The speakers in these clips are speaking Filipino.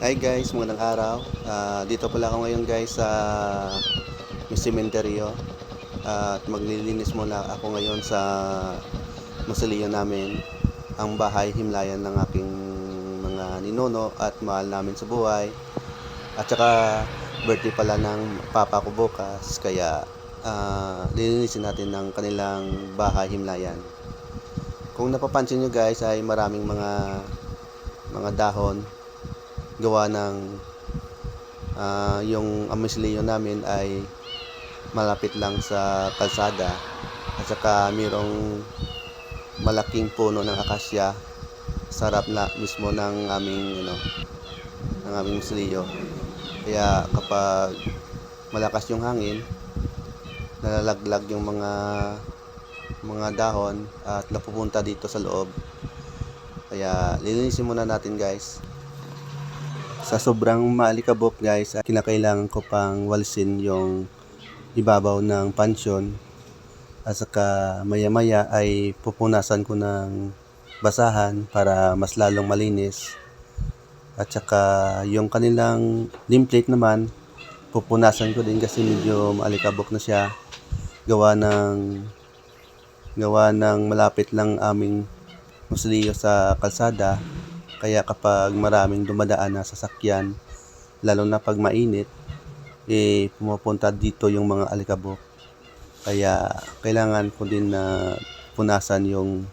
Hi guys, magandang araw. Ah, dito pala ako ngayon guys sa cementerio. at maglilinis muna ako ngayon sa mausoleo namin. Ang bahay himlayan ng aking mga ninuno at mahal namin sa buhay. At saka birthday pala ng papa ko bukas. Kaya ah, lilinisin natin ng kanilang bahay himlayan. Kung napapansin nyo guys ay maraming mga mga dahon gawa ng ah, yung amisleo namin ay malapit lang sa kalsada at saka mayroong malaking puno ng akasya sa harap na mismo ng aming ano ng aming musleo kaya kapag malakas yung hangin nalalaglag yung mga mga dahon at napupunta dito sa loob. Kaya lilinisin muna natin guys sa sobrang maalikabok guys, ah, kinakailangan ko pang walisin yung ibabaw ng pansyon. At saka maya maya ay pupunasan ko ng basahan para mas lalong malinis. At saka yung kanilang nameplate naman pupunasan ko din kasi medyo maalikabok na siya. Gawa ng gawa ng malapit lang aming muslio sa kalsada kaya kapag maraming dumadaan na sasakyan, lalo na pag mainit, eh pumupunta dito yung mga alikabok. Kaya kailangan ko din na punasan yung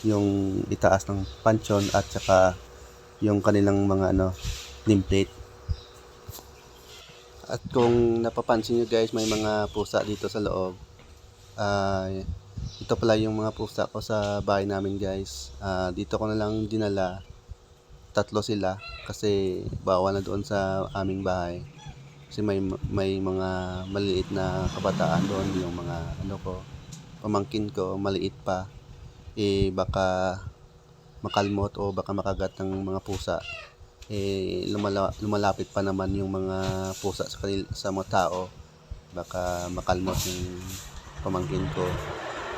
yung itaas ng pansyon at saka yung kanilang mga ano nameplate. At kung napapansin nyo guys, may mga pusa dito sa loob. Ah, ito pala yung mga pusa ko sa bahay namin guys. Ah, dito ko na lang dinala. Tatlo sila kasi bawal na doon sa aming bahay. Kasi may may mga maliit na kabataan doon, yung mga ano ko, pamangkin ko, maliit pa. Eh baka makalmot o baka makagat ng mga pusa. Eh lumala, lumalapit pa naman yung mga pusa sa kanil, sa mga tao. Baka makalmot yung pamangkin ko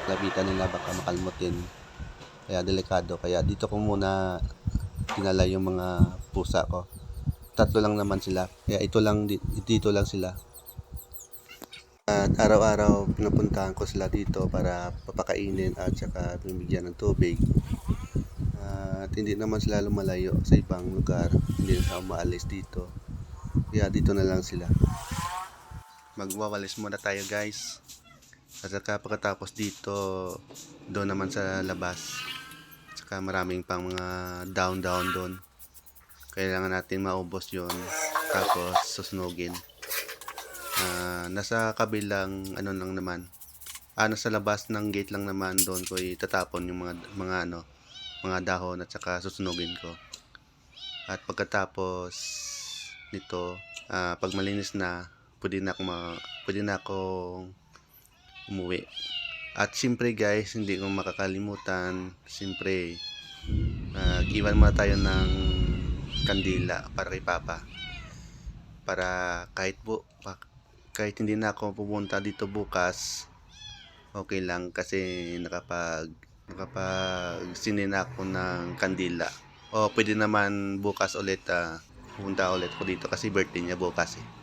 lapitan nila baka makalmot din kaya delikado. Kaya dito ko muna dinala yung mga pusa ko. Tatlo lang naman sila. Kaya ito lang di- dito lang sila. At araw-araw pinapuntahan ko sila dito para papakainin at saka bibigyan ng tubig. At hindi naman sila lumalayo sa ibang lugar. Hindi na sila umaalis dito. Kaya dito na lang sila. Magwawalis muna tayo guys at saka pagkatapos dito, doon naman sa labas. At saka maraming pang mga down-down doon. Kailangan natin maubos yon Tapos susunugin. Ah, nasa kabilang ano lang naman. Ah, nasa labas ng gate lang naman doon ko itatapon yung mga mga ano, mga dahon at saka susunugin ko. At pagkatapos nito, ah, pag malinis na, pwede na ako ma, pwede na akong umuwi. At siyempre guys, hindi ko makakalimutan, siyempre, uh, giwan muna tayo ng kandila para kay Papa. Para kahit bu pa- kahit hindi na ako pupunta dito bukas, okay lang kasi nakapag nakapag sinin ako ng kandila. O pwede naman bukas ulit uh, pupunta ulit ko dito kasi birthday niya bukas eh.